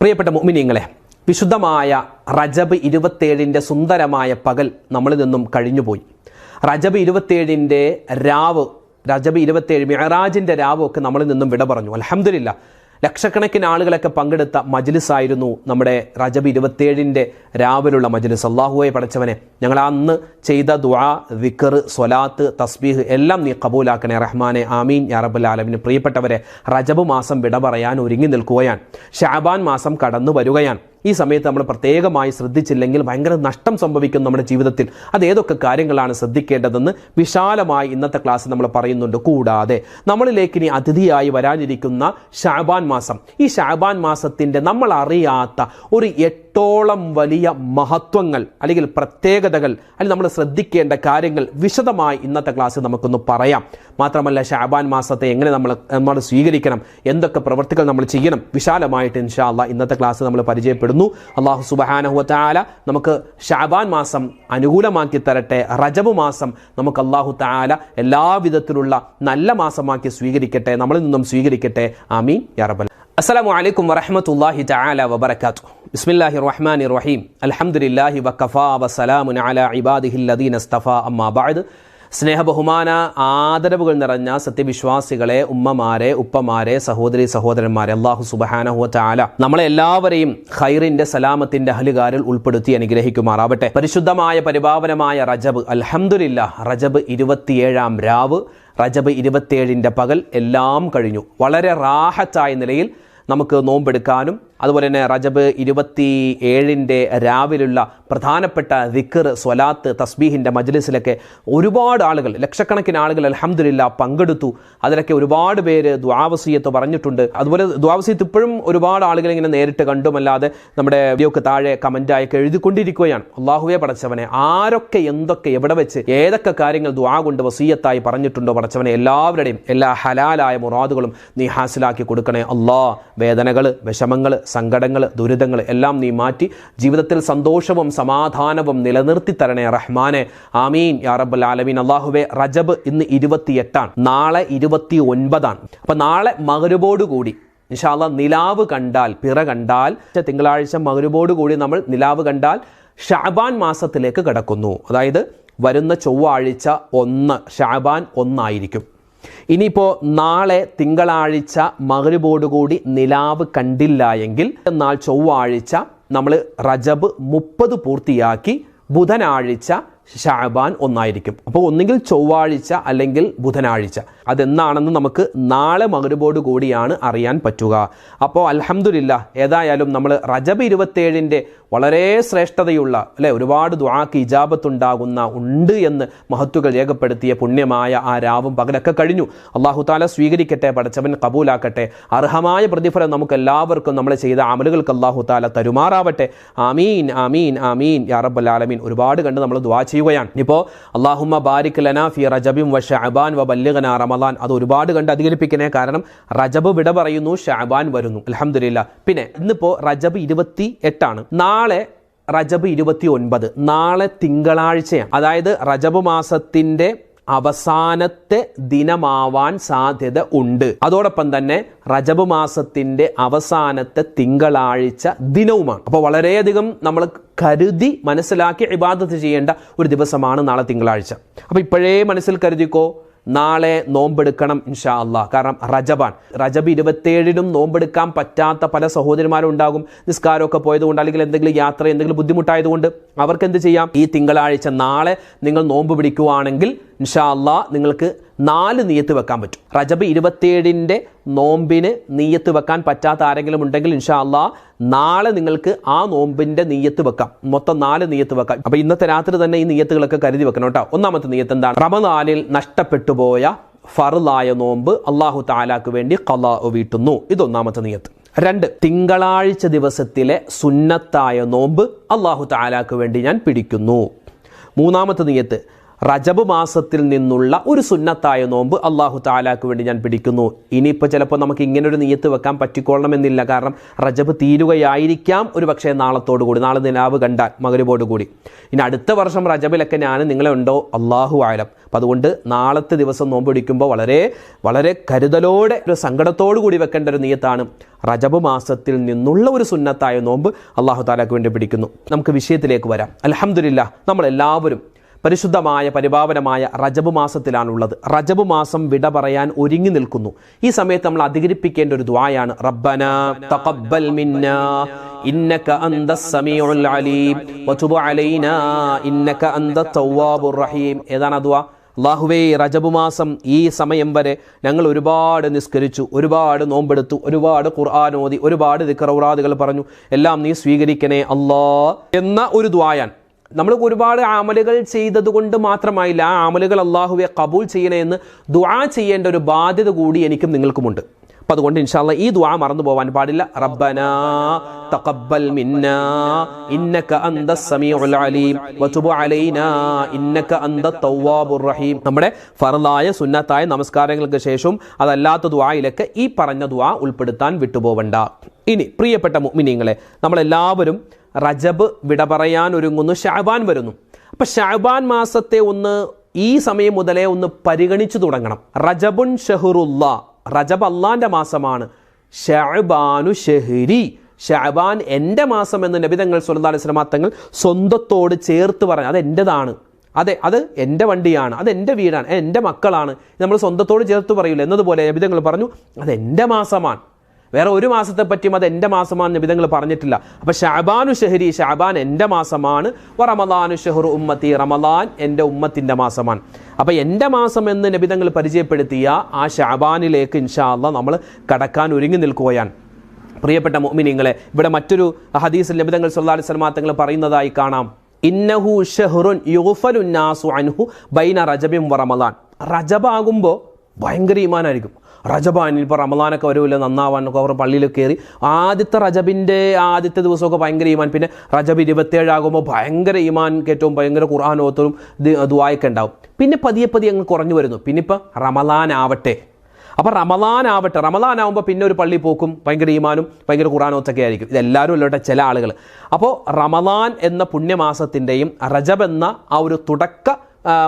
പ്രിയപ്പെട്ട മുഅ്മിനീങ്ങളെ വിശുദ്ധമായ റജബ് ഇരുപത്തേഴിന്റെ സുന്ദരമായ പകൽ നമ്മളിൽ നിന്നും കഴിഞ്ഞുപോയി. റജബ് ഇരുപത്തേഴിന്റെ രാവ് റജബ് ഇരുപത്തേഴ് മിഹറാജിന്റെ രാവ് ഒക്കെ നമ്മളിൽ നിന്നും വിട പറഞ്ഞു അലഹമില്ല ലക്ഷക്കണക്കിന് ആളുകളൊക്കെ പങ്കെടുത്ത മജ്ലിസായിരുന്നു നമ്മുടെ റജബ് ഇരുപത്തിയേഴിന്റെ രാവിലുള്ള മജ്ലിസ്. അള്ളാഹുവെ പഠിച്ചവനെ ഞങ്ങൾ അന്ന് ചെയ്ത ദുആ വിക്കർ സ്വലാത്ത് തസ്ബീഹ് എല്ലാം നീ കബൂലാക്കണേ. റഹ്മാനെ ആമീൻ. യാ റബ്ബൽ ആലമിന് പ്രിയപ്പെട്ടവരെ റജബ് മാസം വിട പറയാൻ ഒരുങ്ങി നിൽക്കുകയാണ്. ഷാബാൻ മാസം കടന്നു വരികയാണ്. ഈ സമയത്ത് നമ്മൾ പ്രത്യേകമായി ശ്രദ്ധിച്ചില്ലെങ്കിൽ ഭയങ്കര നഷ്ടം സംഭവിക്കും നമ്മുടെ ജീവിതത്തിൽ. അത് ഏതൊക്കെ കാര്യങ്ങളാണ് ശ്രദ്ധിക്കേണ്ടതെന്ന് വിശാലമായി ഇന്നത്തെ ക്ലാസ് നമ്മൾ പറയുന്നുണ്ട്. കൂടാതെ നമ്മളിലേക്ക് ഇനി അതിഥിയായി വരാനിരിക്കുന്ന ഷാബാൻ മാസം. ഈ ഷാബാൻ മാസത്തിന്റെ നമ്മൾ അറിയാത്ത ഒരു എട്ടോളം വലിയ മഹത്വങ്ങൾ അല്ലെങ്കിൽ പ്രത്യേകതകൾ അല്ലെങ്കിൽ നമ്മൾ ശ്രദ്ധിക്കേണ്ട കാര്യങ്ങൾ വിശദമായി ഇന്നത്തെ ക്ലാസ്സിൽ നമുക്കൊന്ന് പറയാം. മാത്രമല്ല ഷാബാൻ മാസത്തെ എങ്ങനെ നമ്മൾ നമ്മൾ സ്വീകരിക്കണം എന്തൊക്കെ പ്രവൃത്തികൾ നമ്മൾ ചെയ്യണം വിശാലമായിട്ട് ഇൻഷാല്ല ഇന്നത്തെ ക്ലാസ് നമ്മൾ പരിചയപ്പെടുന്നു. അള്ളാഹു സുബാനഹുല നമുക്ക് ഷാബാൻ മാസം അനുകൂലമാക്കി തരട്ടെ റജബ് മാസം നമുക്ക് അള്ളാഹു താല എല്ലാവിധത്തിലുള്ള നല്ല മാസമാക്കി സ്വീകരിക്കട്ടെ നമ്മളിൽ നിന്നും സ്വീകരിക്കട്ടെ. ആമീൻ. യാറബൽ അസ്സലാമു അലൈക്കും വറഹ്മത്തുള്ളാഹി തആല വബറകാത്തു ബിസ്മില്ലാഹിർ റഹ്മാൻ റഹീം അൽഹംദുലില്ലാഹി വകഫാ വസലാമുൻ അലാ ഇബാദിഹില്ലദീൻ ലദീന അമ്മാബാദ് സ്നേഹബഹുമാന ആദരവുകൾ നിറഞ്ഞ സത്യവിശ്വാസികളെ ഉമ്മമാരെ ഉപ്പമാരെ സഹോദരി സഹോദരന്മാരെ അള്ളാഹു സുബഹാനഹുവ ചാല നമ്മളെ എല്ലാവരെയും ഖൈറിന്റെ സലാമത്തിന്റെ അഹലുകാരിൽ ഉൾപ്പെടുത്തി അനുഗ്രഹിക്കുമാറാവട്ടെ. പരിശുദ്ധമായ പരിഭാവനമായ റജബ് അൽഹമുല്ല റജബ് ഇരുപത്തിയേഴാം രാവ് റജബ് ഇരുപത്തിയേഴിന്റെ പകൽ എല്ലാം കഴിഞ്ഞു. വളരെ റാഹത്തായ നിലയിൽ നമുക്ക് നോമ്പെടുക്കാനും അതുപോലെ തന്നെ റജബ് ഇരുപത്തി ഏഴിന്റെ രാവിലുള്ള പ്രധാനപ്പെട്ട ദിക്കർ സ്വലാത്ത് തസ്ബീഹിന്റെ മജ്ലിസിലൊക്കെ ഒരുപാട് ആളുകൾ ലക്ഷക്കണക്കിന് ആളുകൾ അലഹമ്മദില്ല പങ്കെടുത്തു. അതിലൊക്കെ ഒരുപാട് പേര് ദ്വാവസീയത്ത് പറഞ്ഞിട്ടുണ്ട്. അതുപോലെ ദ്വാവസീയത്ത് ഇപ്പോഴും ഒരുപാട് ആളുകൾ ഇങ്ങനെ നേരിട്ട് കണ്ടുമല്ലാതെ നമ്മുടെ വീഡിയോക്ക് താഴെ കമന്റായൊക്കെ എഴുതിക്കൊണ്ടിരിക്കുകയാണ്. അള്ളാഹുവെ പടച്ചവനെ ആരൊക്കെ എന്തൊക്കെ എവിടെ വെച്ച് ഏതൊക്കെ കാര്യങ്ങൾ ദ്വാ കൊണ്ട് വസീയത്തായി പറഞ്ഞിട്ടുണ്ടോ പടച്ചവനെ എല്ലാവരുടെയും എല്ലാ ഹലാലായ മുറാദുകളും നീ ഹാസിലാക്കി കൊടുക്കണേ. അള്ളാ വേദനകൾ വിഷമങ്ങൾ സങ്കടങ്ങൾ ദുരിതങ്ങൾ എല്ലാം നീ മാറ്റി ജീവിതത്തിൽ സന്തോഷവും സമാധാനവും നിലനിർത്തി തരണേ റഹ്മാനെ. ആമീൻ. യാ റബ്ബൽ ആലമീൻ. അള്ളാഹുബെ റജബ് ഇന്ന് ഇരുപത്തിയെട്ടാണ്. നാളെ ഇരുപത്തി ഒൻപതാണ് അപ്പൊ നാളെ മകരുവോടുകൂടി ഇൻഷാല്ല നിലാവ് കണ്ടാൽ പിറ കണ്ടാൽ തിങ്കളാഴ്ച മകരുബോട് കൂടി നമ്മൾ നിലാവ് കണ്ടാൽ ഷാബാൻ മാസത്തിലേക്ക് കടക്കുന്നു. അതായത് വരുന്ന ചൊവ്വാഴ്ച ഒന്ന് ഷാബാൻ ഒന്നായിരിക്കും. ഇനിയിപ്പോൾ നാളെ തിങ്കളാഴ്ച മകരുബോടുകൂടി നിലാവ് കണ്ടില്ല എങ്കിൽ എന്നാൽ ചൊവ്വാഴ്ച നമ്മൾ റജബ് മുപ്പത് പൂർത്തിയാക്കി ബുധനാഴ്ച ഷാബാൻ ഒന്നായിരിക്കും. അപ്പോൾ ഒന്നുകിൽ ചൊവ്വാഴ്ച അല്ലെങ്കിൽ ബുധനാഴ്ച. അതെന്നാണെന്ന് നമുക്ക് നാളെ മകരുബോട് കൂടിയാണ് അറിയാൻ പറ്റുക. അപ്പോൾ അലഹമുല്ല ഏതായാലും നമ്മൾ റജബ് ഇരുപത്തേഴിന്റെ വളരെ ശ്രേഷ്ഠതയുള്ള അല്ലെ ഒരുപാട് ദ്വാക്ക് ഇജാബത്തുണ്ടാകുന്ന ഉണ്ട് എന്ന് മഹത്വകൾ രേഖപ്പെടുത്തിയ പുണ്യമായ ആ രാവും പകലൊക്കെ കഴിഞ്ഞു. അള്ളാഹു താല സ്വീകരിക്കട്ടെ പടച്ചവൻ കബൂലാക്കട്ടെ. അർഹമായ പ്രതിഫലം നമുക്ക് എല്ലാവർക്കും നമ്മൾ ചെയ്ത അമലുകൾക്ക് അള്ളാഹു താല തരുമാറാവട്ടെ. ആമീൻ ആമീൻ ആമീൻ. യാ റബ്ബൽ ആലമീൻ. ഒരുപാട് കണ്ട് നമ്മൾ ദ്വാ ചെയ്യുകയാണ്. ഇപ്പോൾ അള്ളാഹുമ്മ ബാരിക് ലന ഫി റജബിം വ ഷഹബാൻ വ ബല്ലിഖന റമദാൻ. അത് ഒരുപാട് കണ്ട് അധികരിപ്പിക്കണേ. കാരണം റജബ് വിട പറയുന്നു ഷഹബാൻ വരുന്നു. അലഹമില്ല പിന്നെ ഇന്നിപ്പോൾ റജബ് ഇരുപത്തി എട്ടാണ് നാളെ റജബ് ഇരുപത്തി ഒൻപത് നാളെ തിങ്കളാഴ്ചയാണ്. അതായത് റജബ് മാസത്തിന്റെ അവസാനത്തെ ദിനമാവാൻ സാധ്യത ഉണ്ട്. അതോടൊപ്പം തന്നെ റജബ് മാസത്തിന്റെ അവസാനത്തെ തിങ്കളാഴ്ച ദിനവുമാണ്. അപ്പോൾ വളരെയധികം നമ്മൾ കരുതി മനസ്സിലാക്കി ഇബാദത്ത് ചെയ്യേണ്ട ഒരു ദിവസമാണ് നാളെ തിങ്കളാഴ്ച. അപ്പോൾ ഇപ്പോഴേ മനസ്സിൽ കരുതിക്കോ നാളെ നോമ്പെടുക്കണം ഇൻഷാ അള്ളാഹ് കാരണം റജബാണ്. റജബ് ഇരുപത്തേഴിനും നോമ്പെടുക്കാൻ പറ്റാത്ത പല സഹോദരിമാരും ഉണ്ടാകും. നിസ്കാരമൊക്കെ പോയതുകൊണ്ട് അല്ലെങ്കിൽ എന്തെങ്കിലും യാത്ര എന്തെങ്കിലും ബുദ്ധിമുട്ടായതുകൊണ്ട് അവർക്ക് എന്ത് ചെയ്യാം? ഈ തിങ്കളാഴ്ച നാളെ നിങ്ങൾ നോമ്പ് പിടിക്കുവാണെങ്കിൽ ഇൻഷാ അള്ളാ നിങ്ങൾക്ക് നാല് നീയത്ത് വെക്കാൻ പറ്റും. റജബ് ഇരുപത്തിയേഴിന്റെ നോമ്പിന് നീയത്ത് വെക്കാൻ പറ്റാത്ത ആരെങ്കിലും ഉണ്ടെങ്കിൽ ഇൻഷാ അള്ളാ നാളെ നിങ്ങൾക്ക് ആ നോമ്പിന്റെ നീയത്ത് വെക്കാം. മൊത്തം നാല് നീയത്ത് വെക്കാം. അപ്പോൾ ഇന്നത്തെ രാത്രി തന്നെ ഈ നീയത്തുകളൊക്കെ കരുതി വെക്കണം കേട്ടോ. ഒന്നാമത്തെ നീയത്ത് എന്താണ്? റമനാലിൽ നഷ്ടപ്പെട്ടു പോയ ഫറുലായ നോമ്പ് അള്ളാഹു താലാക്ക് വേണ്ടി കലാ വീട്ടുന്നു. ഇതൊന്നാമത്തെ നീയത്ത്. രണ്ട് തിങ്കളാഴ്ച ദിവസത്തിലെ സുന്നത്തായ നോമ്പ് അള്ളാഹു താലാക്ക് വേണ്ടി ഞാൻ പിടിക്കുന്നു. മൂന്നാമത്തെ നീയത്ത് റജബ് മാസത്തിൽ നിന്നുള്ള ഒരു സുന്നത്തായ നോമ്പ് അള്ളാഹു താലാക്ക് വേണ്ടി ഞാൻ പിടിക്കുന്നു. ഇനിയിപ്പോൾ ചിലപ്പോൾ നമുക്ക് ഇങ്ങനെ ഒരു നീയത്ത് വെക്കാൻ പറ്റിക്കൊള്ളണമെന്നില്ല. കാരണം റജബ് തീരുകയായിരിക്കാം ഒരു പക്ഷേ നാളത്തോടു കൂടി. നാളെ നിലാവ് കണ്ടാൽ മകരുബോട് കൂടി. ഇനി അടുത്ത വർഷം റജബിലൊക്കെ ഞാൻ നിങ്ങളെ ഉണ്ടോ? അള്ളാഹു ആലം. അപ്പം അതുകൊണ്ട് നാളത്തെ ദിവസം നോമ്പ് പിടിക്കുമ്പോൾ വളരെ വളരെ കരുതലോടെ ഒരു സങ്കടത്തോടു കൂടി വെക്കേണ്ട ഒരു നീയത്താണ് റജബ് മാസത്തിൽ നിന്നുള്ള ഒരു സുന്നത്തായ നോമ്പ് അള്ളാഹു താലാക്ക് വേണ്ടി പിടിക്കുന്നു. നമുക്ക് വിഷയത്തിലേക്ക് വരാം. അലഹമില്ല നമ്മളെല്ലാവരും പരിശുദ്ധമായ പരിപാവനമായ റജബ് മാസത്തിലാണുള്ളത്. റജബ് മാസം വിട പറയാൻ ഒരുങ്ങി നിൽക്കുന്നു. ഈ സമയത്ത് നമ്മൾ അധികരിപ്പിക്കേണ്ട ഒരു ദ്വായാണ് റബ്ബന തഖബ്ബൽ മിന്ന ഇന്നക അന്ത സമീഉൽ അലീം വതുബ് അലൈനാ ഇന്നക അന്ത തവ്വാബുർ റഹീം. ഏതാണ് ആ ദ്വാ അള്ളാഹുവേ റജബ് മാസം ഈ സമയം വരെ ഞങ്ങൾ ഒരുപാട് നിസ്കരിച്ചു ഒരുപാട് നോമ്പെടുത്തു ഒരുപാട് ഖുർആൻ ഓതി ഒരുപാട് ദിക്കറൗറാദുകൾ പറഞ്ഞു. എല്ലാം നീ സ്വീകരിക്കണേ അല്ലാ എന്ന ഒരു ദ്വായാൻ നമ്മൾ ഒരുപാട് ആമലുകൾ ചെയ്തതുകൊണ്ട് മാത്രമായില്ല ആ ആമലുകൾ അള്ളാഹുവെ കബൂൽ ചെയ്യണേ എന്ന് ദുആ ചെയ്യേണ്ട ഒരു ബാധ്യത കൂടി എനിക്കും നിങ്ങൾക്കുമുണ്ട്. അപ്പം അതുകൊണ്ട് ഇൻഷാല്ല ഈ ദുആ മറന്നു പോവാൻ പാടില്ല. റബ്ബന തഖബ്ബൽ മിന്ന ഇന്നക അന്ത സമീഉൽ അലീം വതുബ് അലൈനാ ഇന്നക റഹീം. നമ്മുടെ ഫർലായ സുന്നത്തായ നമസ്കാരങ്ങൾക്ക് ശേഷം അതല്ലാത്ത ദുആയിലൊക്കെ ഈ പറഞ്ഞ ദുആ ഉൾപ്പെടുത്താൻ വിട്ടുപോവണ്ട. ഇനി പ്രിയപ്പെട്ട മുഅ്മിനീങ്ങളെ നമ്മളെല്ലാവരും റജബ് വിട പറയാൻ ഒരുങ്ങുന്നു ഷാബാൻ വരുന്നു. അപ്പൊ ഷാബാൻ മാസത്തെ ഒന്ന് ഈ സമയം മുതലേ ഒന്ന് പരിഗണിച്ചു തുടങ്ങണം. റജബുൻ ഷെഹുറുല്ല. റജബ് അള്ളാന്റെ മാസമാണ്. ഷാബാനു ഷെഹരി. ഷാബാൻ എന്റെ മാസം എന്ന് നബിതങ്ങൾ സുല്ലാ അലൈഹി സ്വലമാ തങ്ങൾ സ്വന്തത്തോട് ചേർത്ത് പറഞ്ഞു അത് എന്റെതാണ് അതെ അത് എന്റെ വണ്ടിയാണ്. അത് എന്റെ വീടാണ്. എന്റെ മക്കളാണ്. നമ്മൾ സ്വന്തത്തോട് ചേർത്ത് പറയില്ല എന്നതുപോലെ നബിതങ്ങൾ പറഞ്ഞു അത് എന്റെ മാസമാണ്. വേറെ ഒരു മാസത്തെ പറ്റിയും അത് എന്റെ മാസമാണ് നിബിതങ്ങൾ പറഞ്ഞിട്ടില്ല. അപ്പൊ ഷാബാനു ഷെഹരി ഷാബാൻ എന്റെ മാസമാണ്. റമദാനു ഷെഹറു ഉമ്മത്തി റമദാൻ എന്റെ ഉമ്മത്തിന്റെ മാസമാണ്. അപ്പൊ എന്റെ മാസം എന്ന് നിബിതങ്ങൾ പരിചയപ്പെടുത്തിയ ആ ഷാബാനിലേക്ക് ഇൻഷാല്ല നമ്മൾ കടക്കാൻ ഒരുങ്ങി നിൽക്കുകയാണ്. പ്രിയപ്പെട്ട മോമിനിങ്ങളെ ഇവിടെ മറ്റൊരു ഹദീസിൽ നബിതങ്ങൾ സല്ലാ അലൈഹി പറയുന്നതായി കാണാം. ഇന്നഹു ഷെഹ്റുൻ യുഫലുന്നാസു അൻഹു ബൈന റജബിം വറമദാൻ റമദാൻ. റജബാകുമ്പോൾ ഭയങ്കര ഈമാനായിരിക്കും. റജബാൻ ഇപ്പോൾ റമദാനൊക്കെ വരുമല്ലോ നന്നാവാൻ അവർ പള്ളിയിൽ കയറി. ആദ്യത്തെ റജബിന്റെ ആദ്യത്തെ ദിവസമൊക്കെ ഭയങ്കര ഈമാൻ. പിന്നെ റജബ് ഇരുപത്തേഴാകുമ്പോൾ ഭയങ്കര ഈമാൻ കയറ്റവും ഭയങ്കര ഖുർആാനോത്തവും ദുവായൊക്കെ ഉണ്ടാവും. പിന്നെ പതിയെ പതിയെ അങ്ങ് കുറഞ്ഞു വരുന്നു. പിന്നെ ഇപ്പോൾ റമദാൻ ആവട്ടെ. അപ്പോൾ റമദാൻ ആവട്ടെ. റമദാൻ ആവുമ്പോൾ പിന്നെ ഒരു പള്ളി പോക്കും ഭയങ്കര ഈമാനും ഭയങ്കര ഖുറാനോത്തൊക്കെ ആയിരിക്കും. ഇതെല്ലാവരും അല്ലോട്ടെ ചില ആളുകൾ അപ്പോൾ റമദാൻ എന്ന പുണ്യമാസത്തിന്റെയും റജബ് എന്ന ആ ഒരു തുടക്ക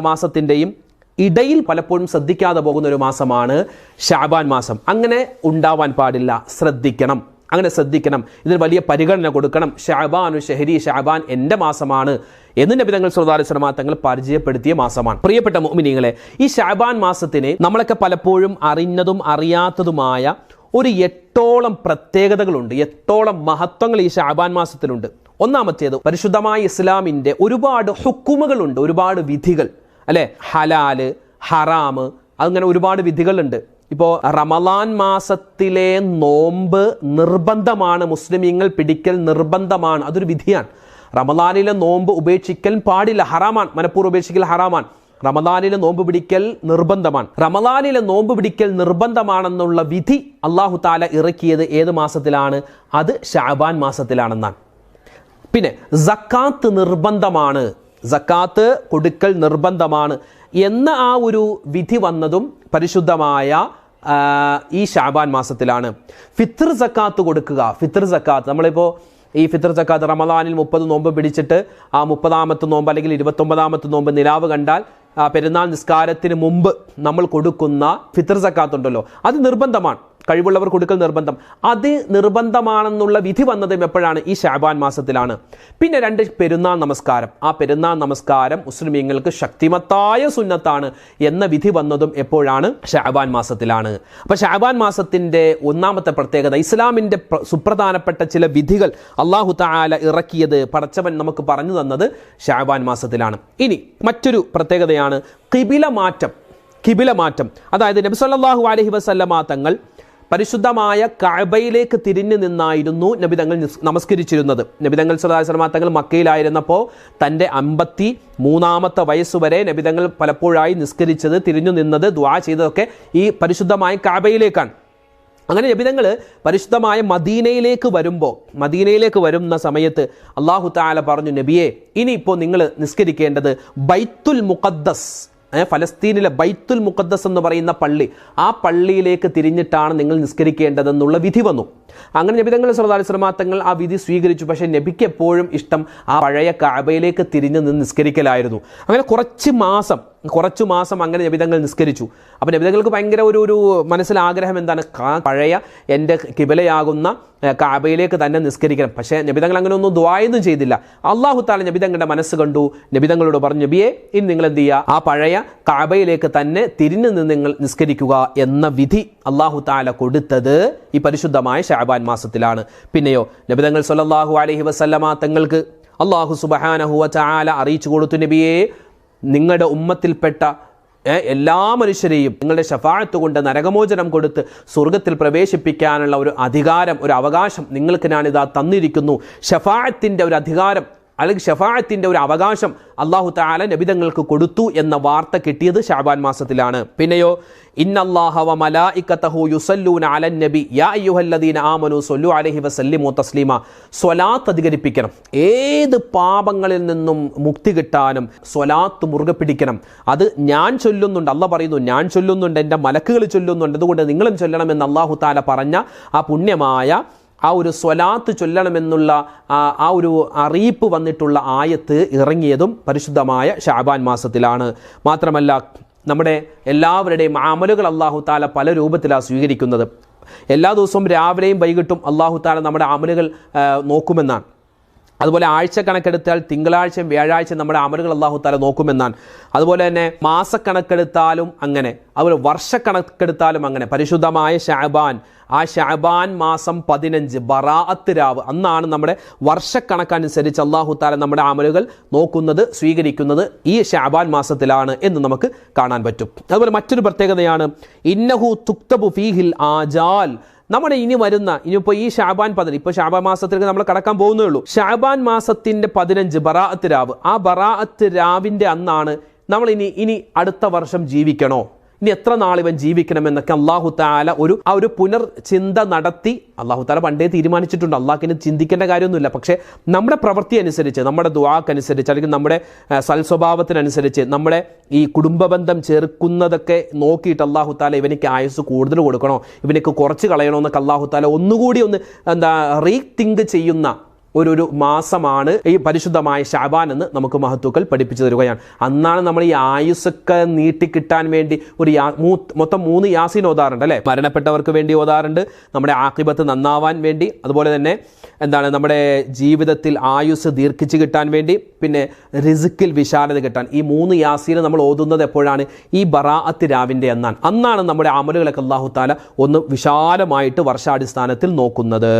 മാസത്തിന്റെയും ഇടയിൽ പലപ്പോഴും ശ്രദ്ധിക്കാതെ പോകുന്ന ഒരു മാസമാണ് ഷാബാൻ മാസം. അങ്ങനെ ഉണ്ടാവാൻ പാടില്ല. ശ്രദ്ധിക്കണം. അങ്ങനെ ശ്രദ്ധിക്കണം. ഇതിന് വലിയ പരിഗണന കൊടുക്കണം. ഷാബാനു ഷെഹരി ഷാബാൻ എന്റെ മാസമാണ് എന്ന് നബിതങ്ങൾ ശ്രോതാലിസ്ലമാ തങ്ങൾ പരിചയപ്പെടുത്തിയ മാസമാണ്. പ്രിയപ്പെട്ട മോമിനിങ്ങളെ ഈ ഷാബാൻ മാസത്തിനെ നമ്മളൊക്കെ പലപ്പോഴും അറിഞ്ഞതും അറിയാത്തതുമായ ഒരു എട്ടോളം പ്രത്യേകതകളുണ്ട്. എട്ടോളം മഹത്വങ്ങൾ ഈ ഷാബാൻ മാസത്തിലുണ്ട്. ഒന്നാമത്തേത് പരിശുദ്ധമായ ഇസ്ലാമിന്റെ ഒരുപാട് ഹുക്കുമുകളുണ്ട്. ഒരുപാട് വിധികൾ. അല്ലെ? ഹലാൽ ഹറാമ് അങ്ങനെ ഒരുപാട് വിധികളുണ്ട്. ഇപ്പോൾ റമലാൻ മാസത്തിലെ നോമ്പ് നിർബന്ധമാണ് മുസ്ലിമീങ്ങൾ പിടിക്കൽ നിർബന്ധമാണ് അതൊരു വിധിയാണ്. റമലാനിലെ നോമ്പ് ഉപേക്ഷിക്കൽ പാടില്ല ഹറാമാൻ മനഃപൂർവം ഉപേക്ഷിക്കൽ ഹറാമാൻ റമദാനിലെ നോമ്പ് പിടിക്കൽ നിർബന്ധമാണ്. റമദാനിലെ നോമ്പ് പിടിക്കൽ നിർബന്ധമാണെന്നുള്ള വിധി അള്ളാഹു താല ഇറക്കിയത് ഏത് മാസത്തിലാണ്? അത് ഷാബാൻ മാസത്തിലാണെന്നാണ്. പിന്നെ സക്കാത്ത് നിർബന്ധമാണ്. സക്കാത്ത് കൊടുക്കൽ നിർബന്ധമാണ് എന്ന ആ ഒരു വിധി വന്നതും പരിശുദ്ധമായ ഈ ഷാബാൻ മാസത്തിലാണ്. ഫിത്ർ സക്കാത്ത് കൊടുക്കുക. ഫിത്ർ സക്കാത്ത്. നമ്മളിപ്പോൾ ഈ ഫിത്ർ സക്കാത്ത് റമദാനിൽ മുപ്പത് നോമ്പ് പിടിച്ചിട്ട് ആ മുപ്പതാമത്തെ നോമ്പ് അല്ലെങ്കിൽ ഇരുപത്തൊമ്പതാമത്തെ നോമ്പ് നിലാവ് കണ്ടാൽ പെരുന്നാൾ നിസ്കാരത്തിന് മുമ്പ് നമ്മൾ കൊടുക്കുന്ന ഫിത്ർ സക്കാത്ത് ഉണ്ടല്ലോ അത് നിർബന്ധമാണ്. കഴിവുള്ളവർ കൊടുക്കൽ നിർബന്ധം. അത് നിർബന്ധമാണെന്നുള്ള വിധി വന്നതും എപ്പോഴാണ്? ഈ ഷാബാൻ മാസത്തിലാണ്. പിന്നെ രണ്ട് പെരുന്നാൾ നമസ്കാരം. ആ പെരുന്നാൾ നമസ്കാരം മുസ്ലിമീങ്ങൾക്ക് ശക്തിമത്തായ സുന്നത്താണ് എന്ന വിധി വന്നതും എപ്പോഴാണ്? ഷാബാൻ മാസത്തിലാണ്. അപ്പോൾ ഷാബാൻ മാസത്തിന്റെ ഒന്നാമത്തെ പ്രത്യേകത ഇസ്ലാമിന്റെ സുപ്രധാനപ്പെട്ട ചില വിധികൾ അള്ളാഹു താല ഇറക്കിയത് പടച്ചവൻ നമുക്ക് പറഞ്ഞു തന്നത് ഷാബാൻ മാസത്തിലാണ്. ഇനി മറ്റൊരു പ്രത്യേകതയാണ് കിബില മാറ്റം കിബില മാറ്റം അതായത് നബി സല്ലല്ലാഹു അലൈഹി വസല്ലമ തങ്ങൾ പരിശുദ്ധമായ കഅബയിലേക്ക് തിരിഞ്ഞു നിന്നായിരുന്നു നബി തങ്ങൾ നമസ്കരിച്ചിരുന്നത്. നബി തങ്ങൾ സല്ലാസ്ലമ തങ്ങൾ മക്കയിലായിരുന്നപ്പോൾ തന്റെ അമ്പത്തി മൂന്നാമത്തെ വയസ്സുവരെ നബി തങ്ങൾ പലപ്പോഴായി നിസ്കരിച്ചത് തിരിഞ്ഞു നിന്നത് ദ്വാ ചെയ്തതൊക്കെ ഈ പരിശുദ്ധമായ കഅബയിലേക്കാണ് അങ്ങനെ നബിതങ്ങൾ പരിശുദ്ധമായ മദീനയിലേക്ക് വരുമ്പോൾ മദീനയിലേക്ക് വരുന്ന സമയത്ത് അള്ളാഹു താല പറഞ്ഞു നബിയെ ഇനിയിപ്പോൾ നിങ്ങൾ നിസ്കരിക്കേണ്ടത് ബൈത്തുൽ മുഖദ്ദസ് ഫലസ്തീനിലെ ബൈത്തുൽ മുഖദ്ദസ് എന്ന് പറയുന്ന പള്ളി. ആ പള്ളിയിലേക്ക് തിരിഞ്ഞിട്ടാണ് നിങ്ങൾ നിസ്കരിക്കേണ്ടതെന്നുള്ള വിധി വന്നു. അങ്ങനെ നബിതങ്ങൾ സല്ലല്ലാഹു അലൈഹി വസല്ലമ തങ്ങൾ ആ വിധി സ്വീകരിച്ചു. പക്ഷേ നബിക്ക് എപ്പോഴും ഇഷ്ടം ആ പഴയ കാബയിലേക്ക് തിരിഞ്ഞ് നിന്ന് നിസ്കരിക്കലായിരുന്നു. അങ്ങനെ കുറച്ച് മാസം കുറച്ചു മാസം അങ്ങനെ നബിതങ്ങൾ നിസ്കരിച്ചു. അപ്പോൾ നബിതങ്ങൾക്ക് ഭയങ്കര ഒരു ഒരു മനസ്സിൽ ആഗ്രഹം എന്താണ്? കാ- പഴയ എന്റെ കിബലയാകുന്ന കാബയിലേക്ക് തന്നെ നിസ്കരിക്കണം. പക്ഷേ നബിതങ്ങൾ അങ്ങനെ ഒന്നും ദ്വായൊന്നും ചെയ്തില്ല. അള്ളാഹു താല നബിതങ്ങളുടെ മനസ്സ് കണ്ടു. നബിതങ്ങളോട് പറഞ്ഞു നബിയെ ഇനി നിങ്ങൾ എന്ത് ചെയ്യുക ആ പഴയ കാബയിലേക്ക് തന്നെ തിരിഞ്ഞു നിന്ന് നിങ്ങൾ നിസ്കരിക്കുക എന്ന വിധി അള്ളാഹു താല കൊടുത്തത് ഈ പരിശുദ്ധമായ ഷാബാൻ മാസത്തിലാണ്. പിന്നെയോ നബിതങ്ങൾ സൊല്ലാഹു അലഹി വസല്ലമ തങ്ങൾക്ക് അള്ളാഹു സുബഹാനഹുവ ചാല അറിയിച്ചു കൊടുത്തു. നബിയെ നിങ്ങളുടെ ഉമ്മത്തിൽപ്പെട്ട എല്ലാ മനുഷ്യരെയും നിങ്ങളുടെ ഷഫാഴത്ത് കൊണ്ട് നരകമോചനം കൊടുത്ത് സ്വർഗത്തിൽ പ്രവേശിപ്പിക്കാനുള്ള ഒരു അധികാരം ഒരു അവകാശം നിങ്ങൾക്ക് ഞാനിതാ തന്നിരിക്കുന്നു. ഷഫാഴത്തിന്റെ ഒരു അധികാരം അല്ലെങ്കിൽ ഷഫാഴത്തിന്റെ ഒരു അവകാശം അള്ളാഹു താല നബിതങ്ങൾക്ക് കൊടുത്തു എന്ന വാർത്ത കിട്ടിയത് ഷാബാൻ മാസത്തിലാണ്. പിന്നെയോ ഇന്നല്ലാഹ വ മലായിക്കത്തഹു യുസല്ലൂന യാ അയ്യുഹല്ലദീന സ്വലാത്ത് അധികരിപ്പിക്കണം. ഏത് പാപങ്ങളിൽ നിന്നും മുക്തി കിട്ടാനും സ്വലാത്ത് മുറുകെ പിടിക്കണം. അത് ഞാൻ ചൊല്ലുന്നുണ്ട് അല്ല പറയുന്നു ഞാൻ ചൊല്ലുന്നുണ്ട് എന്റെ മലക്കുകൾ ചൊല്ലുന്നുണ്ട്. അതുകൊണ്ട് നിങ്ങളും ചൊല്ലണം എന്ന് അള്ളാഹു താല പറഞ്ഞ ആ പുണ്യമായ ആ ഒരു സ്വലാത്ത് ചൊല്ലണമെന്നുള്ള ആ ഒരു അറിയിപ്പ് വന്നിട്ടുള്ള ആയത്ത് ഇറങ്ങിയതും പരിശുദ്ധമായ ഷാബാൻ മാസത്തിലാണ്. മാത്രമല്ല നമ്മുടെ എല്ലാവരുടെയും അമലുകൾ അള്ളാഹു താല പല രൂപത്തിലാണ് സ്വീകരിക്കുന്നത്. എല്ലാ ദിവസവും രാവിലെയും വൈകിട്ടും അള്ളാഹു താല നമ്മുടെ അമലുകൾ നോക്കുമെന്നാണ്. അതുപോലെ ആഴ്ച കണക്കെടുത്താൽ തിങ്കളാഴ്ചയും വ്യാഴാഴ്ചയും നമ്മുടെ അമലുകൾ അള്ളാഹു താല നോക്കുമെന്നാണ്. അതുപോലെ തന്നെ മാസക്കണക്കെടുത്താലും അങ്ങനെ അതുപോലെ വർഷക്കണക്കെടുത്താലും അങ്ങനെ. പരിശുദ്ധമായ ഷാബാൻ ആ ഷാബാൻ മാസം പതിനഞ്ച് ബറാഅത്ത് രാവ്. അന്നാണ് നമ്മുടെ വർഷക്കണക്കനുസരിച്ച് അള്ളാഹു താല നമ്മുടെ അമലുകൾ നോക്കുന്നത് സ്വീകരിക്കുന്നത് ഈ ഷാബാൻ മാസത്തിലാണ് എന്ന് നമുക്ക് കാണാൻ പറ്റും. അതുപോലെ മറ്റൊരു പ്രത്യേകതയാണ് ഇന്നഹു തുക്തബു ഫീഹിൽ ആജാൽ. നമ്മുടെ ഇനി വരുന്ന ഇനിയിപ്പോൾ ഈ ഷാബാൻ പതിന് ഇപ്പോൾ ഷാബാൻ മാസത്തിലേക്ക് നമ്മൾ കടക്കാൻ പോകുന്നേ ഉള്ളൂ. ഷാബാൻ മാസത്തിന്റെ പതിനഞ്ച് ബറാഅത്ത് രാവ്. ആ ബറാഅത്ത് രാവിന്റെ അന്നാണ് നമ്മൾ ഇനി ഇനി അടുത്ത വർഷം ജീവിക്കണോ? ഇനി എത്ര നാൾ ഇവൻ ജീവിക്കണമെന്നൊക്കെ അള്ളാഹു താല ഒരു ആ ഒരു പുനർചിന്ത നടത്തി അള്ളാഹു താല പണ്ടേ തീരുമാനിച്ചിട്ടുണ്ട്. അള്ളാഹിന് ചിന്തിക്കേണ്ട കാര്യമൊന്നുമില്ല. പക്ഷേ നമ്മുടെ പ്രവൃത്തി അനുസരിച്ച് നമ്മുടെ ദുവാക്കനുസരിച്ച് അല്ലെങ്കിൽ നമ്മുടെ സൽസ്വഭാവത്തിനനുസരിച്ച് നമ്മുടെ ഈ കുടുംബബന്ധം ചേർക്കുന്നതൊക്കെ നോക്കിയിട്ട് അള്ളാഹു താല ഇവനിക്ക് ആയുസ് കൂടുതൽ കൊടുക്കണോ? ഇവനിക്ക് കുറച്ച് കളയണോ എന്നൊക്കെ അള്ളാഹു താല ഒന്നുകൂടി ഒന്ന് എന്താ റീ തിങ്ക് ചെയ്യുന്ന ഒരു ഒരു മാസമാണ് ഈ പരിശുദ്ധമായ ഷാബാൻ എന്ന് നമുക്ക് മഹത്തുക്കൾ പഠിപ്പിച്ചു തരികയാണ്. അന്നാണ് നമ്മൾ ഈ ആയുസ്സൊക്കെ നീട്ടിക്കിട്ടാൻ വേണ്ടി ഒരു മൊത്തം മൂന്ന് യാസീൻ ഓതാറുണ്ട് അല്ലേ? മരണപ്പെട്ടവർക്ക് വേണ്ടി ഓതാറുണ്ട് നമ്മുടെ ആക്കിബത്ത് നന്നാവാൻ വേണ്ടി അതുപോലെ തന്നെ എന്താണ് നമ്മുടെ ജീവിതത്തിൽ ആയുസ് ദീർഘിച്ചു കിട്ടാൻ വേണ്ടി പിന്നെ റിസിക്കിൽ വിശാലത കിട്ടാൻ. ഈ മൂന്ന് യാസീന് നമ്മൾ ഓതുന്നത് എപ്പോഴാണ്? ഈ ബറാഅത്ത് രാവിന്റെ എന്നാണ് അന്നാണ് നമ്മുടെ അമലുകളൊക്കെ അള്ളാഹു താല ഒന്ന് വിശാലമായിട്ട് വർഷാടിസ്ഥാനത്തിൽ നോക്കുന്നത്.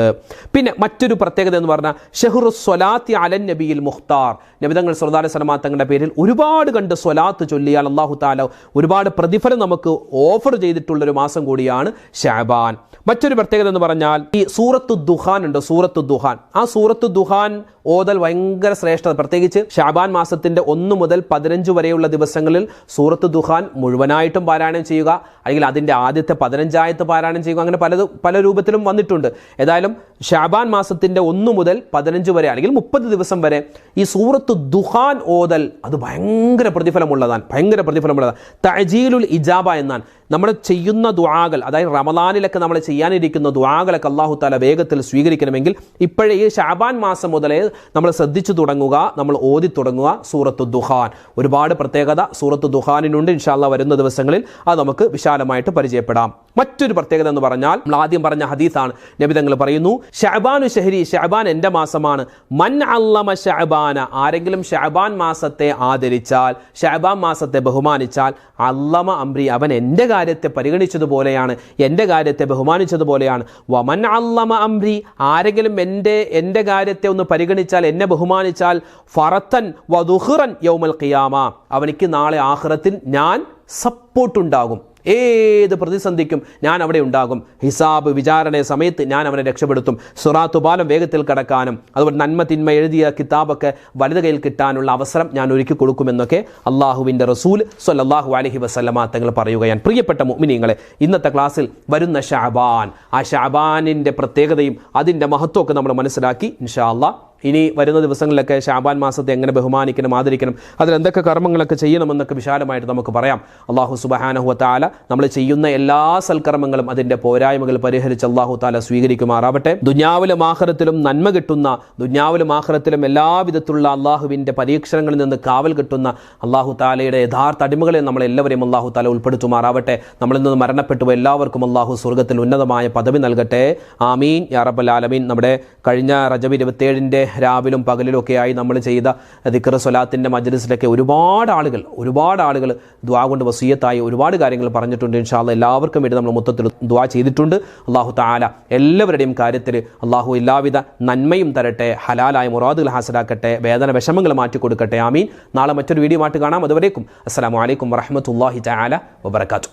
പിന്നെ മറ്റൊരു പ്രത്യേകത എന്ന് പറഞ്ഞാൽ ഷെഹ്റു സ്വലാത്തി അലൻ നബിയിൽ മുഖ്താർ. നബിതങ്ങൾ സുൽദാന സലമാ തങ്ങളുടെ പേരിൽ ഒരുപാട് കണ്ട് സ്വലാത്ത് ചൊല്ലിയാൽ അള്ളാഹു താല ഒരുപാട് പ്രതിഫലം നമുക്ക് ഓഫർ ചെയ്തിട്ടുള്ള ഒരു മാസം കൂടിയാണ് ഷാബാൻ. മറ്റൊരു പ്രത്യേകത എന്ന് പറഞ്ഞാൽ ഈ സൂറത്തു ദുഹാൻ ഉണ്ട് സൂറത്തു ദുഹാൻ. ആ സൂറത്തു ദുഹാൻ ഓതൽ ഭയങ്കര ശ്രേഷ്ഠത. പ്രത്യേകിച്ച് ഷാബാൻ മാസത്തിന്റെ ഒന്ന് മുതൽ പതിനഞ്ച് വരെയുള്ള ദിവസങ്ങളിൽ സൂറത്ത് ദുഹാൻ മുഴുവനായിട്ടും പാരായണം ചെയ്യുക അല്ലെങ്കിൽ അതിന്റെ ആദ്യത്തെ പതിനഞ്ചായത്ത് പാരായണം ചെയ്യുക. അങ്ങനെ പല പല രൂപത്തിലും വന്നിട്ടുണ്ട്. ഏതായാലും ഷാബാൻ മാസത്തിന്റെ ഒന്ന് മുതൽ പതിനഞ്ച് വരെ അല്ലെങ്കിൽ മുപ്പത് ദിവസം വരെ ഈ സൂറത്ത് ദുഹാൻ ഓതൽ അത് ഭയങ്കര പ്രതിഫലമുള്ളതാണ് ഭയങ്കര പ്രതിഫലമുള്ളതാണ്. തജീലുൽ ഇജാബ എന്നാണ്. നമ്മൾ ചെയ്യുന്ന ദുആകൾ അതായത് റമദാനിലൊക്കെ നമ്മൾ ചെയ്യാനിരിക്കുന്ന ദുആകളൊക്കെ അള്ളാഹു താല വേഗത്തിൽ സ്വീകരിക്കണമെങ്കിൽ ഇപ്പോഴേ ഷാബാൻ മാസം മുതലേ നമ്മൾ ശ്രദ്ധിച്ചു തുടങ്ങുക നമ്മൾ ഓതി തുടങ്ങുക. സൂറത്ത് ദുഹാൻ. ഒരുപാട് പ്രത്യേകത സൂറത്ത് ദുഹാനിനുണ്ട്. ഇൻഷാല്ല വരുന്ന ദിവസങ്ങളിൽ അത് നമുക്ക് വിശാലമായിട്ട് പരിചയപ്പെടാം. മറ്റൊരു പ്രത്യേകത എന്ന് പറഞ്ഞാൽ നമ്മൾ ആദ്യം പറഞ്ഞ ഹദീസാണ്. നബിതങ്ങൾ പറയുന്നു ഷഹബാനു ഷഹരി ഷഹബാൻ എന്റെ മാസമാണ്. മൻ അല്ലമ ഷഹബാന ആരെങ്കിലും ഷഹബാൻ മാസത്തെ ആദരിച്ചാൽ ഷഹബാൻ മാസത്തെ ബഹുമാനിച്ചാൽ അല്ലമ അംരി അവൻ എന്റെ കാര്യത്തെ പരിഗണിച്ചതുപോലെയാണ് എന്റെ കാര്യത്തെ ബഹുമാനിച്ചതുപോലെയാണ്. വമൻ അല്ലമ അംരി ആരെങ്കിലും എന്റെ എന്റെ കാര്യത്തെ ഒന്ന് പരിഗണിച്ചാൽ എന്നെ ബഹുമാനിച്ചാൽ ഫറത്തൻ വദുഹുറൻ യൗമൽ ഖിയാമ. അവനിക്ക് നാളെ ആഹ്റത്തിൽ ഞാൻ സപ്പോർട്ടുണ്ടാകും ഏത് പ്രതിസന്ധിക്കും ഞാൻ അവിടെ ഉണ്ടാകും. ഹിസാബ് വിചാരണ സമയത്ത് ഞാൻ അവനെ രക്ഷപ്പെടുത്തും. സുറാത്തു ബാലം വേഗത്തിൽ കടക്കാനും അതുപോലെ നന്മ തിന്മ എഴുതിയ കിതാബൊക്കെ വലത് കയ്യിൽ കിട്ടാനുള്ള അവസരം ഞാൻ ഒരുക്കി കൊടുക്കുമെന്നൊക്കെ അള്ളാഹുവിന്റെ റസൂൽ സൊല്ലാഹു അലഹി വസല്ലമ തങ്ങൾ പറയുകയാണ്. പ്രിയപ്പെട്ട മുഅ്മിനീങ്ങളെ ഇന്നത്തെ ക്ലാസ്സിൽ വരുന്ന ഷാബാൻ. ആ ഷാബാനിന്റെ പ്രത്യേകതയും അതിന്റെ മഹത്വമൊക്കെ നമ്മൾ മനസ്സിലാക്കി ഇൻഷാ അള്ളാഹ് ഇനി വരുന്ന ദിവസങ്ങളിലൊക്കെ ഷാബാൻ മാസത്തെ എങ്ങനെ ബഹുമാനിക്കണം ആദരിക്കണം അതിലെന്തൊക്കെ കർമ്മങ്ങളൊക്കെ ചെയ്യണമെന്നൊക്കെ വിശാലമായിട്ട് നമുക്ക് പറയാം. അള്ളാഹു സുബഹാനഹു താല നമ്മൾ ചെയ്യുന്ന എല്ലാ സൽക്കർമ്മങ്ങളും അതിന്റെ പോരായ്മകൾ പരിഹരിച്ച് അള്ളാഹു താല സ്വീകരിക്കുമാറാവട്ടെ. ദുഞ്ഞാവിലും ആഹ്റത്തിലും നന്മ കിട്ടുന്ന ദുഞ്ഞാവിലും ആഹ്റത്തിലും എല്ലാവിധത്തിലുള്ള അള്ളാഹുവിന്റെ പരീക്ഷണങ്ങളിൽ നിന്ന് കാവൽ കിട്ടുന്ന അള്ളാഹു താലയുടെ യഥാർത്ഥ അടിമകളെ നമ്മളെല്ലാവരെയും അള്ളാഹു താല ഉൾപ്പെടുത്തുമാറാവട്ടെ. നമ്മളിൽ നിന്ന് മരണപ്പെട്ടു എല്ലാവർക്കും അള്ളാഹു സ്വർഗത്തിൽ ഉന്നതമായ പദവി നൽകട്ടെ. ആമീൻ. യാ റബ്ബൽ ആലമീൻ. നമ്മുടെ കഴിഞ്ഞ റജബ് ഇരുപത്തേഴിന്റെ രാവിലും പകലിലൊക്കെയായി നമ്മൾ ചെയ്ത ദിക്കർ സ്വലാത്തിന്റെ മജ്ലിസിലൊക്കെ ഒരുപാട് ആളുകൾ ഒരുപാട് ആളുകൾ ദ്വാ കൊണ്ട് വസീയത്തായി ഒരുപാട് കാര്യങ്ങൾ പറഞ്ഞിട്ടുണ്ട്. ഇൻഷാല്ല എല്ലാവർക്കും വേണ്ടി നമ്മൾ മൊത്തത്തിൽ ദ്വാ ചെയ്തിട്ടുണ്ട്. അള്ളാഹു താല എല്ലാവരുടെയും കാര്യത്തിൽ അള്ളാഹു എല്ലാവിധ നന്മയും തരട്ടെ ഹലാലായ മുറാദുകൾ ഹാസലാക്കട്ടെ വേദന വിഷമങ്ങൾ മാറ്റിക്കൊടുക്കട്ടെ. ആമീൻ. നാളെ മറ്റൊരു വീഡിയോ ആയിട്ട് കാണാം. അതുവരേക്കും. അസ്സലാമു അലൈക്കും വറഹമത്തല്ലാഹി തആല വബറകാതുഹു.